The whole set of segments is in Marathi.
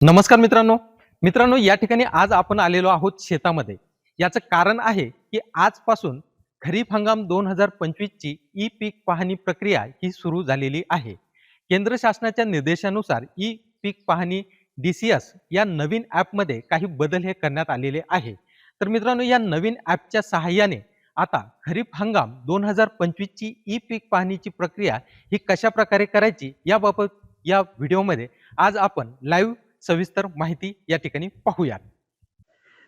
नमस्कार मित्रांनो. मित्रांनो या ठिकाणी आज आपण आलेलो आहोत शेतामध्ये. याचं कारण आहे की आजपासून खरीप हंगाम दोन हजार पंचवीसची ई पीक पाहणी प्रक्रिया ही सुरू झालेली आहे. केंद्र शासनाच्या निर्देशानुसार ई पीक पाहणी डी सी एस या नवीन ॲपमध्ये काही बदल हे करण्यात आलेले आहे. तर मित्रांनो या नवीन ॲपच्या सहाय्याने आता खरीप हंगाम दोन हजार पंचवीसची ई पीक पाहणीची प्रक्रिया ही कशा प्रकारे करायची याबाबत या व्हिडिओमध्ये आज आपण लाईव्ह सविस्तर माहिती या ठिकाणी पाहूयात.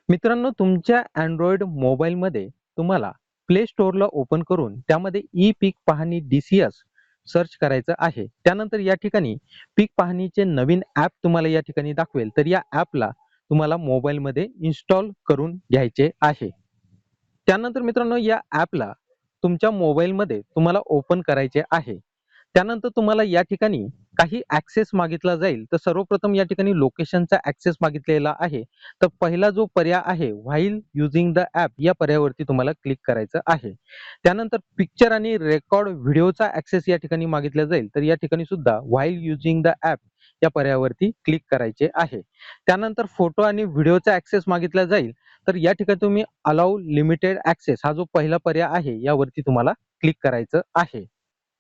मित्रांनो तुमच्या अँड्रॉइड मोबाईलमध्ये तुम्हाला प्ले स्टोअरला ओपन करून त्यामध्ये ई पीक पाहणी डी सी एस सर्च करायचं आहे. त्यानंतर या ठिकाणी पीक पाहणीचे नवीन ॲप तुम्हाला या ठिकाणी दाखवेल. तर या ॲपला तुम्हाला मोबाईलमध्ये इन्स्टॉल करून घ्यायचे आहे. त्यानंतर मित्रांनो या ॲपला तुमच्या मोबाईलमध्ये तुम्हाला ओपन करायचे आहे. त्यानंतर तुम्हाला या ठिकाणी काही ऍक्सेस मागितला जाईल. तर सर्वप्रथम या ठिकाणी लोकेशनचा ऍक्सेस मागितलेला आहे. तर पहिला जो पर्याय आहे व्हाईल युझिंग द ऍप या पर्यायावरती तुम्हाला क्लिक करायचं आहे. त्यानंतर पिक्चर आणि रेकॉर्ड व्हिडिओचा ऍक्सेस या ठिकाणी मागितला जाईल. तर या ठिकाणी सुद्धा व्हाईल युझिंग द ऍप या पर्यायावरती क्लिक करायचे आहे. त्यानंतर फोटो आणि व्हिडिओचा ऍक्सेस मागितला जाईल. तर या ठिकाणी तुम्ही अलाउ लिमिटेड ऍक्सेस हा जो पहिला पर्याय आहे यावरती तुम्हाला क्लिक करायचं आहे.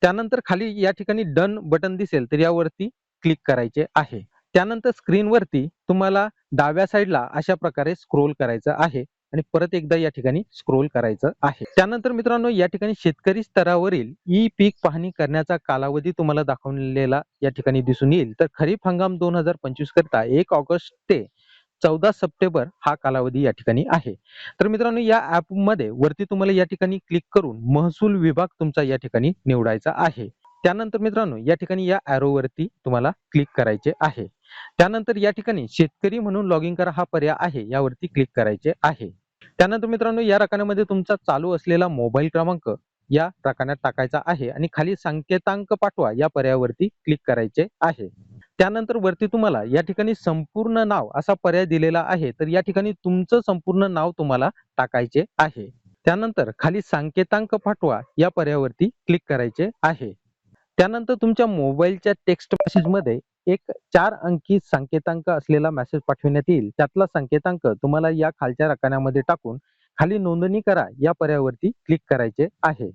त्यानंतर खाली या ठिकाणी डन बटन दिसेल तर यावरती क्लिक करायचे आहे. त्यानंतर स्क्रीनवरती तुम्हाला डाव्या साईडला अशा प्रकारे स्क्रोल करायचं आहे आणि परत एकदा या ठिकाणी स्क्रोल करायचं आहे. त्यानंतर मित्रांनो या ठिकाणी शेतकरी स्तरावरील ई पीक पाहणी करण्याचा कालावधी तुम्हाला दाखवलेला या ठिकाणी दिसून येईल. तर खरीप हंगाम दोन हजार पंचवीस करता एक ऑगस्ट ते चौदा सप्टेंबर हा कालावधी या ठिकाणी आहे. तर मित्रांनो या ऍपमध्ये वरती तुम्हाला या ठिकाणी क्लिक करून महसूल विभाग तुमचा या ठिकाणी निवडायचा आहे. त्यानंतर मित्रांनो या ठिकाणी या arrow वरती तुम्हाला क्लिक करायचे आहे. त्यानंतर या ठिकाणी शेतकरी म्हणून लॉग इन करा हा पर्याय आहे यावरती क्लिक करायचे आहे. त्यानंतर मित्रांनो या रकान्यामध्ये तुमचा चालू असलेला मोबाईल क्रमांक या रकान्यात टाकायचा आहे आणि खाली संकेतांक पाठवा या पर्यायावरती क्लिक करायचे आहे. त्यानंतर वरती तुम्हाला या ठिकाणी संपूर्ण नाव असा पर्याय दिलेला आहे. तर या ठिकाणी तुमचं संपूर्ण नाव तुम्हाला टाकायचे आहे. त्यानंतर खाली सांकेतांक पाठवा या पर्यायावरती क्लिक करायचे आहे. त्यानंतर तुमच्या मोबाईलच्या टेक्स्ट मेसेजमध्ये एक चार अंकी संकेतांक असलेला मेसेज पाठविण्यात येईल. त्यातला संकेतांक तुम्हाला या खालच्या रकान्यामध्ये टाकून खाली नोंदणी करा या पर्यायावरती क्लिक करायचे आहे.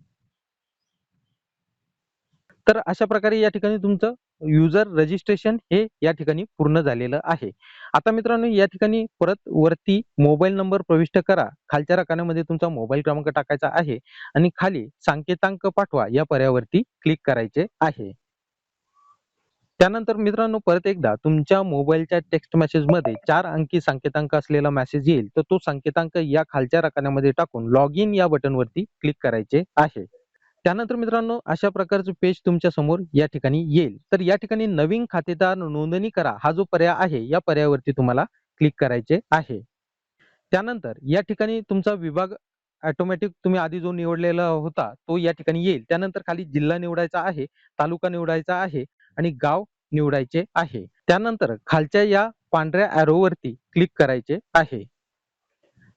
तर अशा प्रकारे या ठिकाणी तुमचं युजर रजिस्ट्रेशन हे या ठिकाणी पूर्ण झालेलं आहे. आता मित्रांनो या ठिकाणी परत वरती मोबाईल नंबर प्रविष्ट करा. खालच्या रकान्यामध्ये तुमचा मोबाईल क्रमांक टाकायचा आहे आणि खाली संकेतांक पाठवा या पर्यावरती क्लिक करायचे आहे. त्यानंतर मित्रांनो परत एकदा तुमच्या मोबाईलच्या टेक्स्ट मेसेजमध्ये चार अंकी संकेतांक असलेला मेसेज येईल. तर तो संकेतांक या खालच्या रकान्यामध्ये टाकून लॉग इन या बटनवरती क्लिक करायचे आहे. त्यानंतर मित्रांनो अशा प्रकारचं पेज तुमच्यासमोर या ठिकाणी येईल. तर या ठिकाणी नवीन खातेदार नोंदणी करा. हा जो पर्याय आहे या पर्यायावरती तुम्हाला क्लिक करायचे आहे. त्यानंतर या ठिकाणी तुमचा विभाग ऑटोमॅटिक तुम्ही आधी जो निवडलेला होता तो या ठिकाणी येईल. त्यानंतर खाली जिल्हा निवडायचा आहे तालुका निवडायचा आहे आणि गाव निवडायचे आहे. त्यानंतर खालच्या या पांढऱ्या arrow वरती क्लिक करायचे आहे.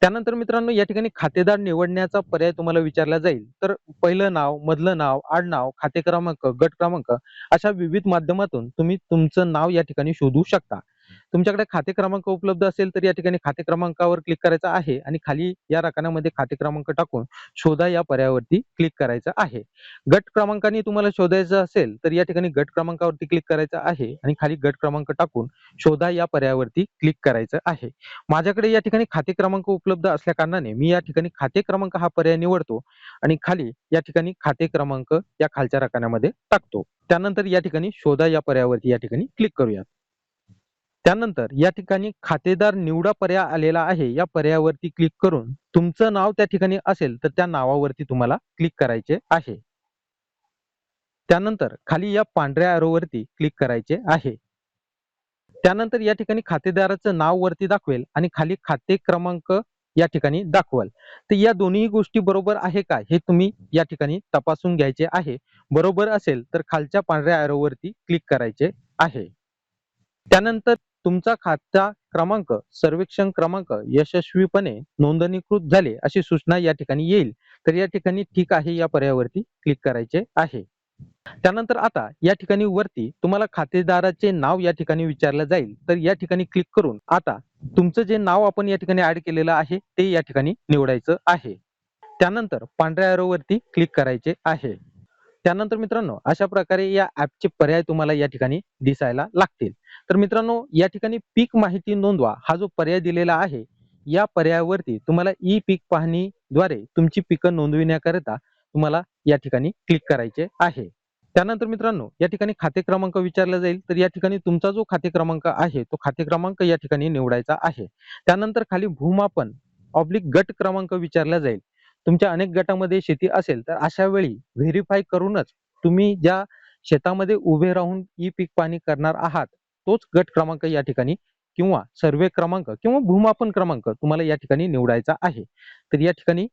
त्यानंतर मित्रांनो या ठिकाणी खातेदार निवडण्याचा पर्याय तुम्हाला विचारला जाईल. तर पहिलं नाव मधलं नाव आडनाव खाते क्रमांक गट क्रमांक अशा विविध माध्यमातून तुम्ही तुमचं नाव या ठिकाणी शोधू शकता. तुमच्याकडे खाते क्रमांक उपलब्ध असेल तर या ठिकाणी खाते क्रमांकावर क्लिक करायचा आहे आणि खाली या रकान्यामध्ये खाते क्रमांक टाकून शोधा या पर्यायावरती क्लिक करायचं आहे. गट क्रमांकाने तुम्हाला शोधायचं असेल तर या ठिकाणी गट क्रमांकावरती क्लिक करायचं आहे आणि खाली गट क्रमांक टाकून शोधा या पर्यायावरती क्लिक करायचं आहे. माझ्याकडे या ठिकाणी खाते क्रमांक उपलब्ध असल्या कारणाने मी या ठिकाणी खाते क्रमांक हा पर्याय निवडतो आणि खाली या ठिकाणी खाते क्रमांक या खालच्या रकान्यामध्ये टाकतो. त्यानंतर या ठिकाणी शोधा या पर्यायावरती या ठिकाणी क्लिक करूयात. त्यानंतर या ठिकाणी खातेदार निवडा पर्याय आलेला आहे. या पर्यायावरती क्लिक करून तुमचं नाव त्या ठिकाणी असेल तर त्या नावावरती तुम्हाला क्लिक करायचे आहे. त्यानंतर खाली या पांढऱ्या arrow क्लिक करायचे आहे. त्यानंतर या ठिकाणी खातेदाराचं नाव वरती दाखवेल आणि खाली खाते क्रमांक या ठिकाणी दाखवाल. तर या दोन्ही गोष्टी बरोबर आहे का हे तुम्ही या ठिकाणी तपासून घ्यायचे आहे. बरोबर असेल तर खालच्या पांढऱ्या arrow क्लिक करायचे आहे. त्यानंतर तुमचा खाता क्रमांक सर्वेक्षण क्रमांक यशस्वीपणे नोंदणीकृत झाले अशी सूचना या ठिकाणी येईल. तर या ठिकाणी ठीक आहे या पर्यायावरती क्लिक करायचे आहे. त्यानंतर आता या ठिकाणी वरती तुम्हाला खातेदाराचे नाव या ठिकाणी विचारलं जाईल. तर या ठिकाणी क्लिक करून आता तुमचं जे नाव आपण या ठिकाणी ऍड केलेलं आहे ते या ठिकाणी निवडायचं आहे. त्यानंतर पांढऱ्या arrow क्लिक करायचे आहे. त्यानंतर मित्रांनो अशा प्रकारे या ऍपचे पर्याय तुम्हाला या ठिकाणी दिसायला लागतील. तर मित्रांनो या ठिकाणी पीक माहिती नोंदवा. हा जो पर्याय दिलेला आहे या पर्यायावरती तुम्हाला ई पीक पाहणीद्वारे तुमची पिकं नोंदविण्याकरिता तुम्हाला या ठिकाणी क्लिक करायचे आहे. त्यानंतर मित्रांनो या ठिकाणी खाते क्रमांक विचारला जाईल. तर या ठिकाणी तुमचा जो खाते क्रमांक आहे तो खाते क्रमांक या ठिकाणी निवडायचा आहे. त्यानंतर खाली भूमापन ऑब्लिक गट क्रमांक विचारला जाईल. तुमच्या अनेक गटामध्ये शेती असेल तर अशा वेळी व्हेरीफाय करूनच तुम्ही ज्या शेतामध्ये उभे राहून ई पीक पाणी करणार आहात तोच गट क्रमांक या ठिकाणी किंवा सर्वे क्रमांक किंवा भूमापन क्रमांक तुम्हाला या ठिकाणी निवडायचा आहे. तर या ठिकाणी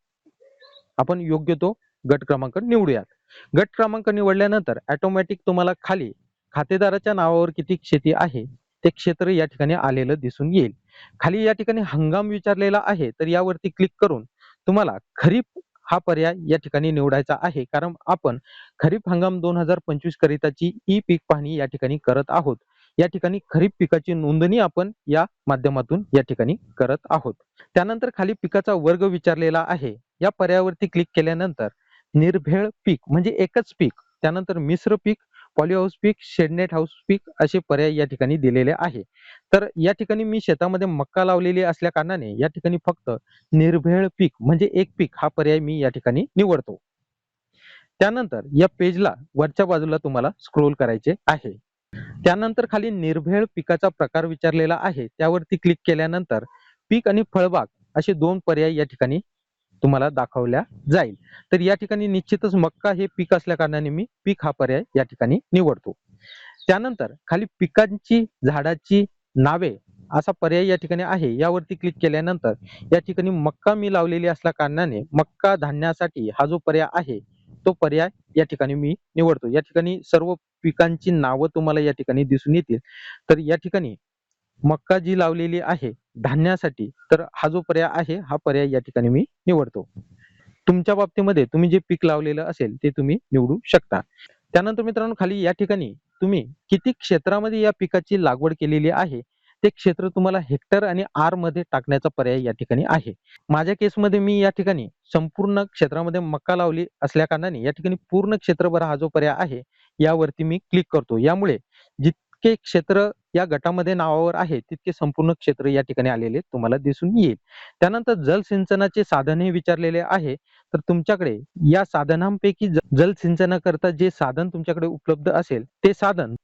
आपण योग्य तो गट क्रमांक निवडूयात. गट क्रमांक निवडल्यानंतर ऑटोमॅटिक तुम्हाला खाली खातेदाराच्या नावावर किती शेती आहे ते क्षेत्र या ठिकाणी आलेलं दिसून येईल. खाली या ठिकाणी हंगाम विचारलेला आहे तर यावरती क्लिक करून तुम्हाला खरीप हा पर्याय या ठिकाणी निवडायचा आहे. कारण आपण खरीप हंगाम दोन हजार पंचवीस करिताची ई पीक पाहणी या ठिकाणी करत आहोत. या ठिकाणी खरीप पिकाची नोंदणी आपण या माध्यमातून या ठिकाणी करत आहोत. त्यानंतर खाली पिकाचा वर्ग विचारलेला आहे. या पर्यायावरती क्लिक केल्यानंतर निर्भेळ पीक म्हणजे एकच पीक त्यानंतर मिश्र पीक पॉलीहाऊस पीक शेडनेट हाऊस पीक असे पर्याय या ठिकाणी दिलेले आहे. तर या ठिकाणी मी शेतामध्ये मक्का लावलेली असल्या कारणाने या ठिकाणी फक्त निर्भेळ पीक म्हणजे एक पीक हा पर्याय मी या ठिकाणी निवडतो. त्यानंतर या पेजला वरच्या बाजूला तुम्हाला स्क्रोल करायचे आहे. त्यानंतर खाली निर्भेळ पिकाचा प्रकार विचारलेला आहे. त्यावरती क्लिक केल्यानंतर पीक आणि फळबाग असे दोन पर्याय या ठिकाणी तुम्हाला दाखवल्या जाईल. तर या ठिकाणी निश्चितच मक्का हे पीक असल्या कारणाने मी पीक हा पर्याय या ठिकाणी निवडतो. त्यानंतर खाली पिकांची झाडाची नावे असा पर्याय या ठिकाणी आहे. यावरती क्लिक केल्यानंतर या ठिकाणी मक्का मी लावलेली असल्या कारणाने मक्का धान्यासाठी हा जो पर्याय आहे तो पर्याय या ठिकाणी मी निवडतो. या ठिकाणी सर्व पिकांची नावं तुम्हाला या ठिकाणी दिसून येतील. तर या ठिकाणी मक्का जी लावलेली आहे धान्यासाठी तर हा जो पर्याय आहे हा पर्याय या ठिकाणी मी निवडतो. तुमच्या बाबतीमध्ये तुम्ही जे पीक लावलेलं असेल ते तुम्ही निवडू शकता. त्यानंतर मित्रांनो खाली या ठिकाणी तुम्ही किती क्षेत्रामध्ये या पिकाची लागवड केलेली आहे ते क्षेत्र तुम्हाला हेक्टर आणि आरमध्ये टाकण्याचा पर्याय या ठिकाणी आहे. माझ्या केसमध्ये मी या ठिकाणी संपूर्ण क्षेत्रामध्ये मक्का लावली असल्या कारणाने या ठिकाणी पूर्ण क्षेत्रभर हा जो पर्याय आहे यावरती मी क्लिक करतो. यामुळे जितके क्षेत्र या गटामध्ये नावावर आहे तितके संपूर्ण क्षेत्र या ठिकाणी आलेले तुम्हाला दिसून येईल. त्यानंतर जलसिंचनाचे साधन हे विचारलेले आहे. तर तुमच्याकडे या साधनांपैकी जलसिंचनाकरता जे साधन तुमच्याकडे उपलब्ध असेल ते साधन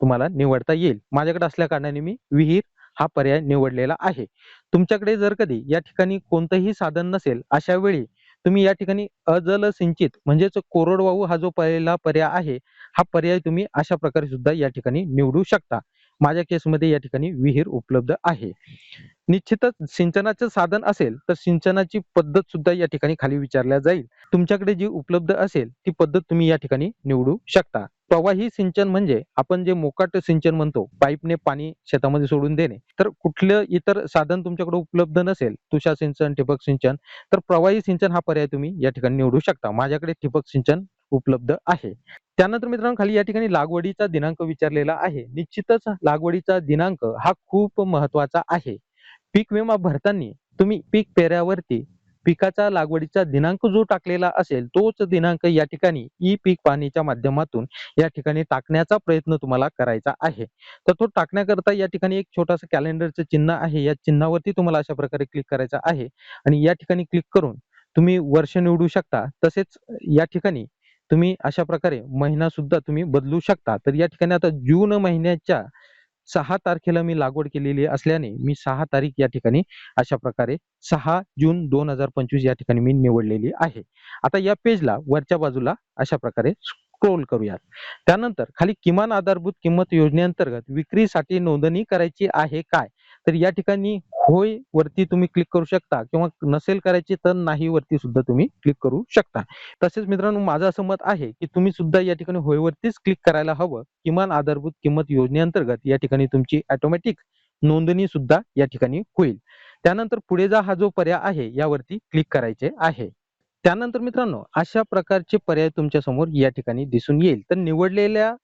तुम्हाला निवडता येईल. माझ्याकडे असल्या कारणाने मी विहीर हा पर्याय निवडलेला आहे. तुमच्याकडे जर कधी या ठिकाणी कोणतंही साधन नसेल अशा वेळी तुम्ही या ठिकाणी अजल सिंचित म्हणजेच कोरडवाहू हा जो पहिला पर्याय आहे हा पर्याय तुम्ही अशा प्रकारे सुद्धा या ठिकाणी निवडू शकता. माझ्या केसमध्ये या ठिकाणी विहीर उपलब्ध आहे. निश्चितच सिंचनाचं साधन असेल तर सिंचनाची पद्धत सुद्धा या ठिकाणी खाली विचारल्या जाईल. तुमच्याकडे जी उपलब्ध असेल ती पद्धत तुम्ही या ठिकाणी निवडू शकता. प्रवाही सिंचन म्हणजे आपण जे मोकाट सिंचन म्हणतो पाईपने पाणी शेतामध्ये सोडून देणे. तर कुठलं इतर साधन तुमच्याकडे उपलब्ध नसेल तुषार सिंचन ठिबक सिंचन तर प्रवाही सिंचन हा पर्याय तुम्ही या ठिकाणी निवडू शकता. माझ्याकडे ठिबक सिंचन उपलब्ध आहे. त्यानंतर मित्रांनो खाली या ठिकाणी लागवडीचा दिनांक विचारलेला आहे. निश्चितच लागवडीचा दिनांक हा खूप महत्त्वाचा आहे. पीक विमा भरताना तुम्ही पीक पेऱ्यावरती पिकाचा लागवडीचा दिनांक जो टाकलेला असेल तोच दिनांक या ठिकाणी ई पीक पाणीच्या माध्यमातून या ठिकाणी टाकण्याचा प्रयत्न तुम्हाला करायचा आहे. तर तो टाकण्याकरता या ठिकाणी एक छोटासा कॅलेंडरचं चिन्ह आहे. या चिन्हावरती तुम्हाला अशा प्रकारे क्लिक करायचं आहे. आणि या ठिकाणी क्लिक करून तुम्ही वर्ष निवडू शकता. तसेच या ठिकाणी तुम्ही अशा प्रकारे महिना सुद्धा तुम्ही बदलू शकता. तर या ठिकाणी आता जून महिन्याच्या सहा तारखेला मी लागवड केलेली असल्याने मी सहा तारीख या ठिकाणी अशा प्रकारे सहा जून दोन हजार पंचवीस या ठिकाणी मी निवडलेली आहे. आता या पेजला वरच्या बाजूला अशा प्रकारे स्क्रोल करूयात. त्यानंतर खाली किमान आधारभूत किंमत योजनेअंतर्गत विक्रीसाठी नोंदणी करायची आहे काय? तर या ठिकाणी होय वरती तुम्ही क्लिक करू शकता किंवा नसेल करायची तर नाही वरती सुद्धा तुम्ही क्लिक करू शकता. तसेच मित्रांनो माझं असं मत आहे की तुम्ही सुद्धा या ठिकाणी होयवरतीच क्लिक करायला हवं. किमान आधारभूत किंमत योजनेअंतर्गत या ठिकाणी तुमची ऑटोमॅटिक नोंदणी सुद्धा या ठिकाणी होईल. त्यानंतर पुढे जा हा जो पर्याय आहे यावरती क्लिक करायचे आहे. त्यानंतर मित्रांनो अशा प्रकारचे पर्याय तुमच्यासमोर या ठिकाणी दिसून येईल. तर निवडलेल्या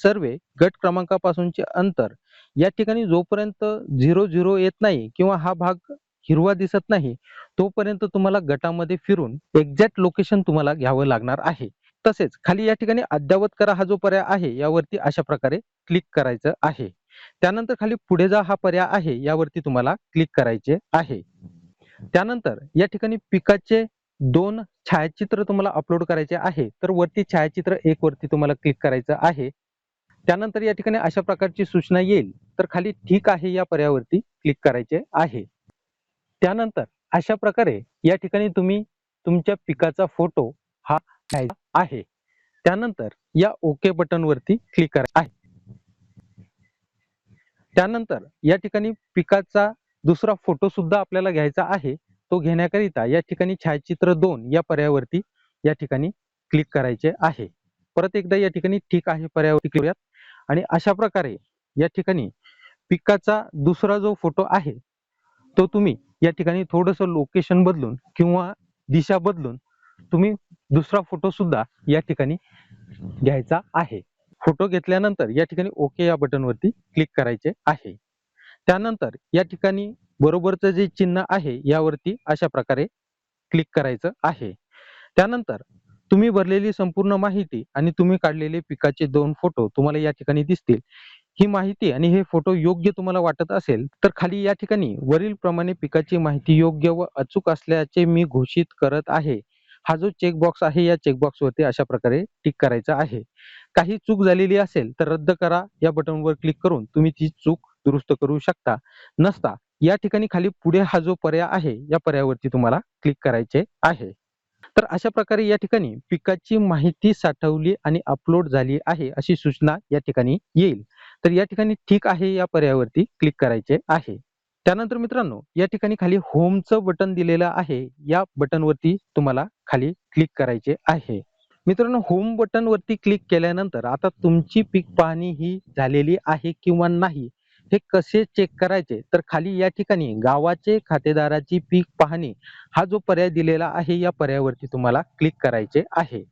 सर्वे गट क्रमांकापासूनचे अंतर या ठिकाणी जोपर्यंत झिरो झिरो येत नाही किंवा हा भाग हिरवा दिसत नाही तोपर्यंत तुम्हाला गटामध्ये फिरून एक्झॅक्ट लोकेशन तुम्हाला घ्यावं लागणार आहे. तसेच खाली या ठिकाणी अद्ययावत करा हा जो पर्याय आहे यावरती अशा प्रकारे क्लिक करायचं आहे. त्यानंतर खाली पुढे जा हा पर्याय आहे यावरती तुम्हाला क्लिक करायचे आहे. त्यानंतर या ठिकाणी पिकाचे दोन छायाचित्र तुम्हाला अपलोड करायचे आहे तर वरती छायाचित्र एक वरती तुम्हाला क्लिक करायचं आहे. त्यानंतर या ठिकाणी अशा प्रकारची सूचना येईल. तर खाली ठीक आहे या पर्यायावरती क्लिक करायचे आहे. त्यानंतर अशा प्रकारे या ठिकाणी तुम्ही तुमच्या पिकाचा फोटो हा आहे. त्यानंतर या ओके बटन वरती क्लिक करायचं आहे. त्यानंतर या ठिकाणी पिकाचा दुसरा फोटो सुद्धा आपल्याला घ्यायचा आहे. तो घेण्याकरिता या ठिकाणी छायाचित्र दोन या पर्यायावरती या ठिकाणी क्लिक करायचे आहे. परत एकदा या ठिकाणी ठीक आहे पर्यायावरती क्लिक करूयात. आणि अशा प्रकारे या ठिकाणी पिकाचा दुसरा जो फोटो आहे तो तुम्ही या ठिकाणी थोडस लोकेशन बदलून किंवा दिशा बदलून तुम्ही दुसरा फोटो सुद्धा या ठिकाणी घ्यायचा आहे. फोटो घेतल्यानंतर या ठिकाणी ओके या बटनवरती क्लिक करायचे आहे. त्यानंतर या ठिकाणी बरोबरचं जे चिन्ह आहे यावरती अशा प्रकारे क्लिक करायचं आहे. त्यानंतर तुम्ही भरलेली संपूर्ण माहिती आणि तुम्ही काढलेले पिकाचे दोन फोटो तुम्हाला या ठिकाणी दिसतील. ही माहिती आणि हे फोटो योग्य तुम्हाला वाटत असेल तर खाली या ठिकाणी वरील प्रमाणे पिकाची माहिती योग्य व अचूक असल्याचे मी घोषित करत आहे. हा जो चेकबॉक्स आहे या चेकबॉक्स वरती अशा प्रकारे टिक करायचा आहे. काही चूक झालेली असेल तर रद्द करा. या बटनवर क्लिक करून तुम्ही ती चूक दुरुस्त करू शकता. नसता या ठिकाणी खाली पुढे हा जो पर्याय आहे या पर्यायावरती तुम्हाला क्लिक करायचे आहे. तर अशा प्रकारे या ठिकाणी पिकाची माहिती साठवली आणि अपलोड झाली आहे अशी सूचना या ठिकाणी येईल. तर या ठिकाणी ठीक आहे या पर्यायावरती क्लिक करायचे आहे. त्यानंतर मित्रांनो या ठिकाणी खाली होमचं बटन दिलेलं आहे. या बटनवरती तुम्हाला खाली क्लिक करायचे आहे. मित्रांनो होम बटन वरती क्लिक केल्यानंतर आता तुमची पीक पाहणी ही झालेली आहे किंवा नाही हे कसे चेक करायचे? तर खाली या ठिकाणी गावाचे खातेदाराची पीक पाहणी हा जो पर्याय दिलेला आहे या पर्यायावरती तुम्हाला क्लिक करायचे आहे.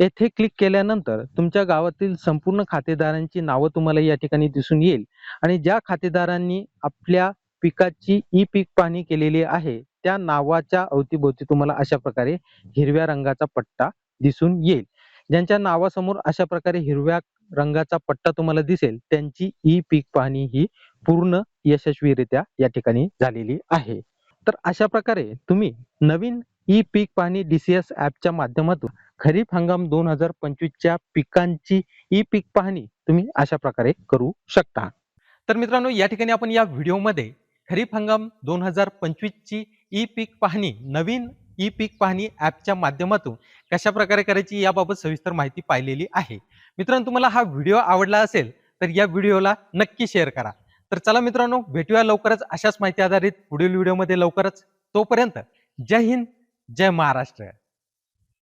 येथे क्लिक केल्यानंतर तुमच्या गावातील संपूर्ण खातेदारांची नावं तुम्हाला या ठिकाणी दिसून येईल. आणि ज्या खातेदारांनी आपल्या पिकाची ई पीक पाहणी केलेली आहे त्या नावाच्या अवतीभोवती तुम्हाला अशा प्रकारे हिरव्या रंगाचा पट्टा दिसून येईल. ज्यांच्या नावासमोर अशा प्रकारे हिरव्या रंगाचा पट्टा तुम्हाला दिसेल त्यांची ई पीक पाहणी ही पूर्ण यशस्वीरित्या या ठिकाणी झालेली आहे. तर अशा प्रकारे तुम्ही नवीन ई पीक पाहणी डीसीएस ऍपच्या माध्यमातून खरीप हंगाम दोन हजार पंचवीसच्या पिकांची ई पीक पाहणी तुम्ही अशा प्रकारे करू शकता. तर मित्रांनो या ठिकाणी आपण या व्हिडिओमध्ये खरीप हंगाम दोन हजार पंचवीसची ई पीक पाहणी नवीन ई पीक पाहणी ॲपच्या माध्यमातून कशा प्रकारे करायची याबाबत सविस्तर माहिती पाहिलेली आहे. मित्रांनो तुम्हाला हा व्हिडिओ आवडला असेल तर या व्हिडिओला नक्की शेअर करा. तर चला मित्रांनो भेटूया लवकरच अशाच माहिती आधारित पुढील व्हिडिओमध्ये लवकरच. तोपर्यंत जय हिंद जय महाराष्ट्र.